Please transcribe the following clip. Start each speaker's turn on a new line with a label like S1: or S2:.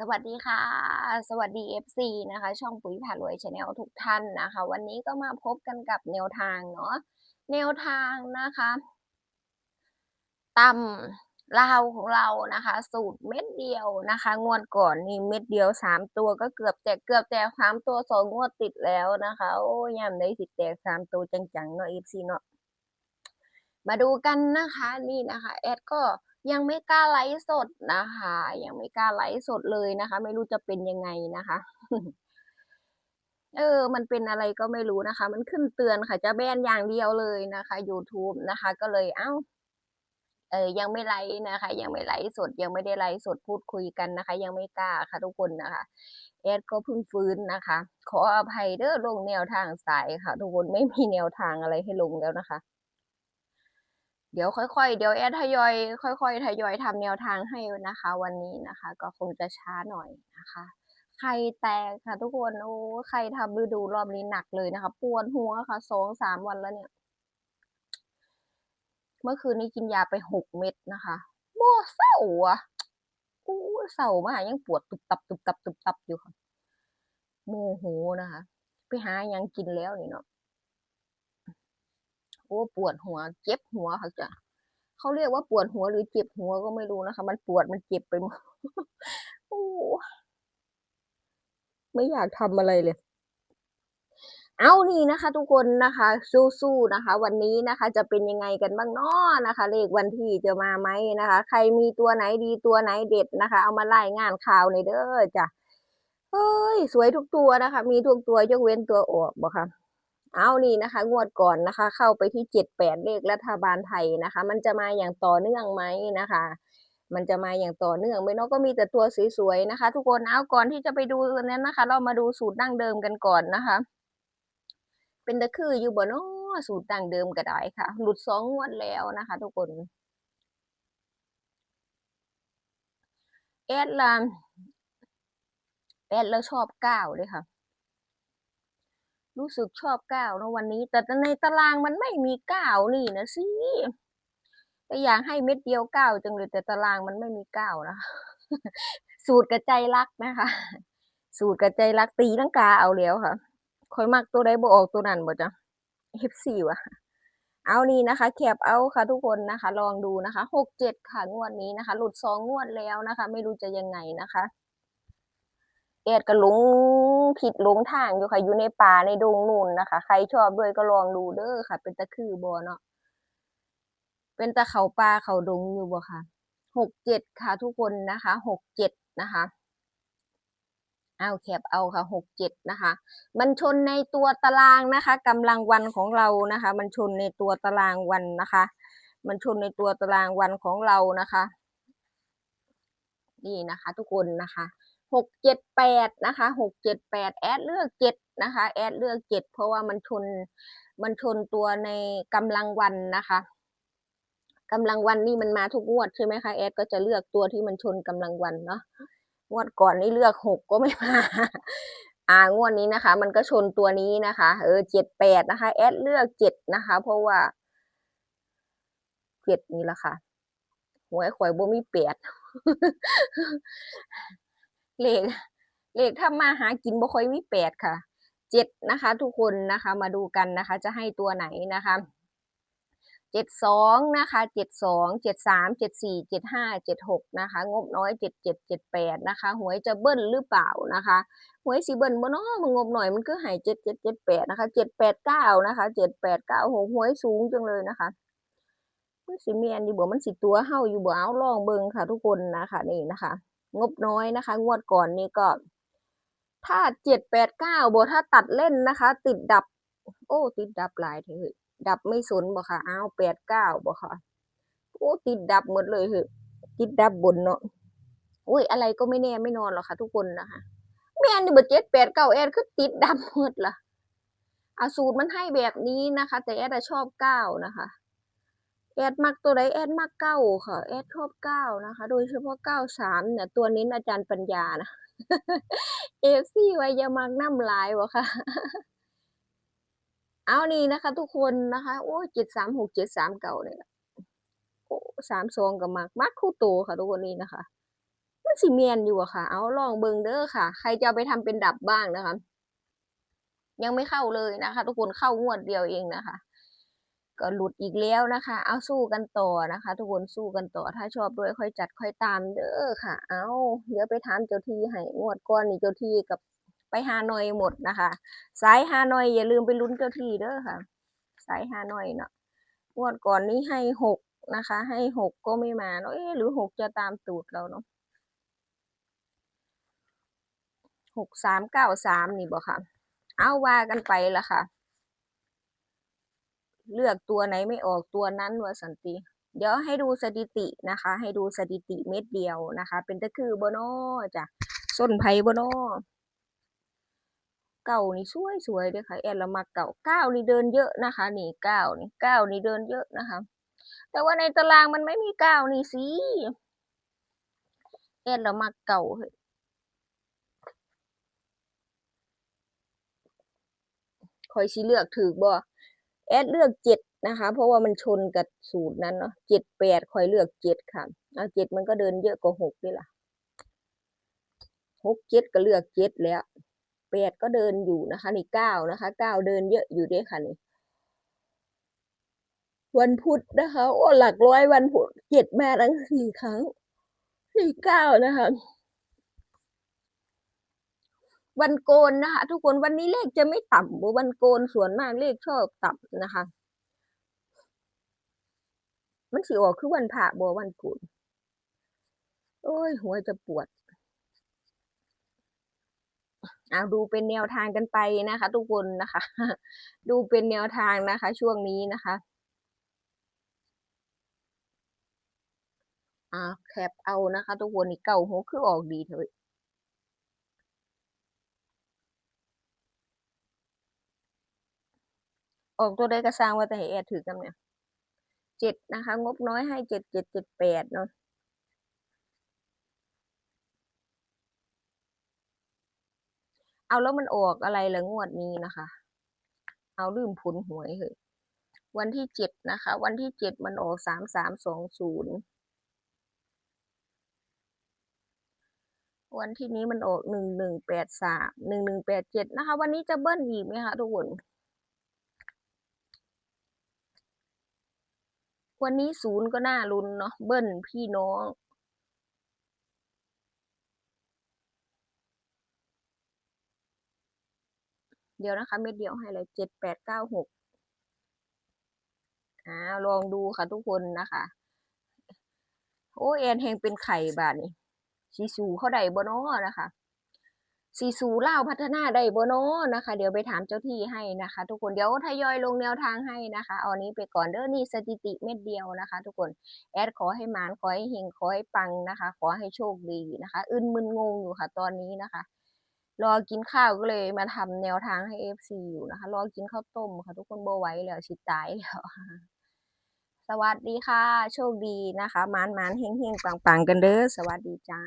S1: สวัสดีค่ะ สวัสดี FC นะคะ ช่องปุ๋ยผ่ารวยชาแนลทุกท่านนะคะ วันนี้ก็มาพบกันกับแนวทางเนาะแนวทางนะคะตำลาวของเรานะคะ สูตรเม็ดเดียวนะคะ งวดก่อนนี่เม็ดเดียวสามตัวก็เกือบแตกเกือบแตกสามตัวสองงวดติดแล้วนะคะ โอ้ยามได้สิแตกสามตัวจังๆเนาะ FC เนาะมาดูกันนะคะนี่นะคะแอดก็ ยังไม่กล้าไลฟ์สดนะคะ ยังไม่กล้าไลฟ์สดเลยนะคะ ไม่รู้จะเป็นยังไงนะคะ เออ มันเป็นอะไรก็ไม่รู้นะคะ มันขึ้นเตือนค่ะ จะแบนอย่างเดียวเลยนะคะ YouTube นะคะ ก็เลยเอ้า เออ ยังไม่ไลฟ์นะคะ ยังไม่ไลฟ์สด ยังไม่ได้ไลฟ์สดพูดคุยกันนะคะ ยังไม่กล้าค่ะทุกคนนะคะแอดก็เพิ่งฟื้นนะคะ ขออภัยเด้อลงแนวทางสายค่ะ ทุกคนไม่มีแนวทางอะไรให้ลงแล้วนะคะ เดี๋ยวค่อยๆ เดี๋ยวแอดทยอยค่อยๆ ทยอยทำแนวทางให้นะคะ วันนี้นะคะ ก็คงจะช้าหน่อยนะคะไข่แตกค่ะ ทุกคนโอ้ใครทำฤดูรอบนี้หนักเลยนะคะ ปวดหัวค่ะสองสามวันแล้วเนี่ย เมื่อคืนนี้กินยาไปหกเม็ดนะคะบ่เศร้าอะอู้เศร้ามากยังปวดตุบตับตุบตับตุบตับอยู่ค่ะโมโหนะคะ ไปหายังกินแล้วนี่เนาะ โอ้ปวดหัว เจ็บหัวค่ะจ้ะเขาเรียกว่าปวดหัวหรือเจ็บหัวก็ไม่รู้นะคะ มันปวดมันเจ็บไปหมดโอ้ไม่อยากทำอะไรเลย เอานี่นะคะ ทุกคนนะคะ สู้ๆนะคะ วันนี้นะคะ จะเป็นยังไงกันบ้างเนาะนะคะ เลขวันที่จะมาไหมนะคะ ใครมีตัวไหนดีตัวไหนเด็ดนะคะ เอามาไล่งานข่าวในเด้อจ้ะเฮ้ย สวยทุกตัวนะคะ มีทุกตัวยกเว้นตัวออกบอกค่ะ เอานี่นะคะ งวดก่อนนะคะ เข้าไปที่เจ็ดแปดเลขรัฐบาลไทยนะคะ มันจะมาอย่างต่อเนื่องไหมนะคะ มันจะมาอย่างต่อเนื่องไหมเนาะก็มีแต่ตัวสวยๆนะคะ ทุกคนเอาก่อนที่จะไปดูนั้นนะคะ เรามาดูสูตรดั้งเดิมกันก่อนนะคะ เป็นตะคืออยู่บ่เนาะสูตรดั้งเดิมก็ได้ค่ะ หลุดสองงวดแล้วนะคะ ทุกคนแอดละแอดแล้วชอบเก้าเลยค่ะ รู้สึกชอบเก้านะวันนี้ แต่ในตารางมันไม่มีเก้านี่นะสิแต่อยากให้เม็ดเดียวเก้าจังเลยแต่ตารางมันไม่มีเก้านะสูตรกระใจรักนะคะ สูตรกระใจรักตีลังกาเอาแล้วค่ะคอยมักตัวใดบ่ออกตัวนั้นบ่จ้ะ F4 ว่ะเอานี่นะคะแคปเอาค่ะทุกคนนะคะ ลองดูนะคะหกเจ็ดค่ะงวดนี้นะคะ หลุดสองงวดแล้วนะคะ ไม่รู้จะยังไงนะคะ แอดก็หลงผิดหลงทางอยู่ค่ะอยู่ในป่าในดงนู่นนะคะ ใครชอบด้วยก็ลองดูเด้อค่ะ เป็นตะคือบ่เนาะเป็นตะเขาป่าเขาดงอยู่บ่ค่ะหกเจ็ดค่ะ ทุกคนนะคะหกเจ็ดนะคะเอาแคปเอาค่ะหกเจ็ดนะคะ มันชนในตัวตารางนะคะกำลังวันของเรานะคะ มันชนในตัวตารางวันนะคะ มันชนในตัวตารางวันของเรานะคะ นี่นะคะ ทุกคนนะคะ หกเจ็ดแปดนะคะหกเจ็ดแปดแอดเลือกเจ็ดนะคะ แอดเลือกเจ็ดเพราะว่ามันชนมันชนตัวในกำลังวันนะคะกำลังวันนี่มันมาทุกงวดใช่ไหมคะแอดก็จะเลือกตัวที่มันชนกำลังวันเนาะงวดก่อนนี่เลือกหกก็ไม่มาอ่างวดนี้นะคะ มันก็ชนตัวนี้นะคะ เออเจ็ดแปดนะคะ แอดเลือกเจ็ดนะคะ เพราะว่าเจ็ดนี่แหละค่ะหวยข่อยบ่มีแปด เลขเลขถ้ามาหากินบ่ค่อยมีแปดค่ะเจ็ดนะคะ ทุกคนนะคะมาดูกันนะคะ จะให้ตัวไหนนะคะเจ็ดสองนะคะเจ็ดสองเจ็ดสามเจ็ดสี่เจ็ดห้าเจ็ดหกนะคะ งบน้อยเจ็ดเจ็ดเจ็ดแปดนะคะ หวยจะเบิ้ลหรือเปล่านะคะหวยสีเบิ้ลบ่เนาะมันงบหน่อยมันก็หายเจ็ดเจ็ดเจ็ดแปดนะคะเจ็ดแปดเก้านะคะเจ็ดแปดเก้าหกหวยสูงจังเลยนะคะมันสิเมียนอยู่บ่มันสิตัวเฮาอยู่บ่เอาลองเบิ่งค่ะ ทุกคนนะคะนี่นะคะ งบน้อยนะคะ งวดก่อนนี่ก็ ถ้าเจ็ดแปดเก้าบถ้าตัดเล่นนะคะ ติดดับ โอ้ ติดดับหลายเถอะดับไม่สนบ่ค่ะอ้าวแปดเก้าบ่ค่ะโอ้ติดดับหมดเลยเหอะติดดับบนเนาะอุ้ยอะไรก็ไม่แน่ไม่นอนหรอกค่ะทุกคนนะคะแม่นนี่บ่เจ็ดแปดเก้าแอดคือติดดับหมดล่ะอาสูตรมันให้แบบนี้นะคะ แต่แอดชอบเก้านะคะ แอดมักตัวใดแอดมักเก้าค่ะแอดชอบเก้านะคะ โดยเฉพาะเก้าสามเนี่ยตัวนี้อาจารย์ปัญญานะเอฟซีไว้อยามักน้ำลายวะค่ะ เอานี่นะคะ ทุกคนนะคะ โอ้เจ็ดสามหกเจ็ดสามเก่าเนี่ยโอ้สามสองกับมากมากคู่โตค่ะ ทุกคนนี้นะคะมันสิเมียนอยู่อะค่ะ เอาลองเบิงเด้อค่ะ ใครจะไปทำเป็นดับบ้างนะคะ ยังไม่เข้าเลยนะคะ ทุกคนเข้างวดเดียวเองนะคะ ก็หลุดอีกแล้วนะคะ เอาสู้กันต่อนะคะ ทุกคนสู้กันต่อ ถ้าชอบด้วยค่อยจัดค่อยตามเด้อค่ะ เอาเดี๋ยวไปถามเจ้าที่ให้งวดก่อนนี่เจ้าที่กับไปฮานอยหมดนะคะสายฮานอยอย่าลืมไปลุ้นเจ้าที่เด้อค่ะ สายฮานอยเนาะงวดก่อนนี้ให้หกนะคะ ให้หกก็ไม่มาเนาะเอ๊ะหรือหกจะตามตูดเราเนาะหกสามเก้าสามนี่บอกค่ะ เอาว่ากันไปละค่ะ เลือกตัวไหนไม่ออกตัวนั้นว่าสันติ เดี๋ยวให้ดูสถิตินะคะ ให้ดูสถิติเม็ดเดียวนะคะ เป็นตะคือโบโนจ้ะส้นไผ่โบโนเก่านี่สวยสวยเลยค่ะแอนละมาเก่าเก้านี่เดินเยอะนะคะ นี่เก้านี่เก้านี่เดินเยอะนะคะ แต่ว่าในตารางมันไม่มีเก้านี่สิแอนละมาเก่าเฮ้ยคอยสิเลือกถือบ่ แอดเลือกเจ็ดนะคะ เพราะว่ามันชนกับสูตรนั้นเนาะเจ็ดแปดคอยเลือกเจ็ดค่ะเอาเจ็ดมันก็เดินเยอะกว่าหกด้วยล่ะหกเจ็ดก็เลือกเจ็ดแล้วแปดก็เดินอยู่นะคะนี่เก้านะคะเก้าเดินเยอะอยู่ด้วยค่ะนี่วันพุธนะคะโอ้หลักร้อยวันพุธเจ็ดมาทั้งสี่ครั้งสี่เก้านะคะ วันโกนนะคะ ทุกคนวันนี้เลขจะไม่ต่ำบ่วันโกนส่วนมากเลขชอบต่ำนะคะ มันสิออกคือวันพระบ่วันโกนโอ้ยหัวจะปวดเอาดูเป็นแนวทางกันไปนะคะ ทุกคนนะคะ ดูเป็นแนวทางนะคะ ช่วงนี้นะคะอ่าแคปเอานะคะ ทุกคนนี่เก่าหัวคือออกดีเถอะ ออกตัวใดก็สร้างว่าแต่ให้แอดถือกันเนี่ยเจ็ดนะคะ งบน้อยให้เจ็ดเจ็ดเจ็ดแปดเนาะเอาแล้วมันออกอะไรละงวดนี้นะคะ เอาลืมผลหวยเหอะวันที่เจ็ดนะคะ วันที่เจ็ดมันออกสามสามสองศูนย์วันที่นี้มันออกหนึ่งหนึ่งแปดสามหนึ่งหนึ่งแปดเจ็ดนะคะ วันนี้จะเบิ้ลอีกไหมคะทุกคน วันนี้ศูนย์ก็น่าลุ้นเนาะเบิ้ลพี่น้องเดี๋ยวนะคะ เม็ดเดียวให้เลยเจ็ดแปดเก้าหกอ่าลองดูค่ะทุกคนนะคะ โอ้แอนแหงเป็นไข่บาทนี่สีสูเขาได้บ่เนาะนะคะ สีสูเล่าพัฒนาได้บ่เนนะคะ เดี๋ยวไปถามเจ้าที่ให้นะคะ ทุกคนเดี๋ยวทยอยลงแนวทางให้นะคะเอาอันนี้ไปก่อนเด้อนี่สถิติเม็ดเดียวนะคะ ทุกคนแอดขอให้มานขอให้เฮงขอให้ปังนะคะ ขอให้โชคดีนะคะ อึนมึนงงอยู่ค่ะตอนนี้นะคะ รอกินข้าวก็เลยมาทำแนวทางให้ FC อยู่นะคะ รอกินข้าวต้มค่ะ ทุกคนบ่ไว้แล้วสิตายแล้วสวัสดีค่ะ โชคดีนะคะมานมานเฮงเฮงปังปังกันเด้อสวัสดีจ้า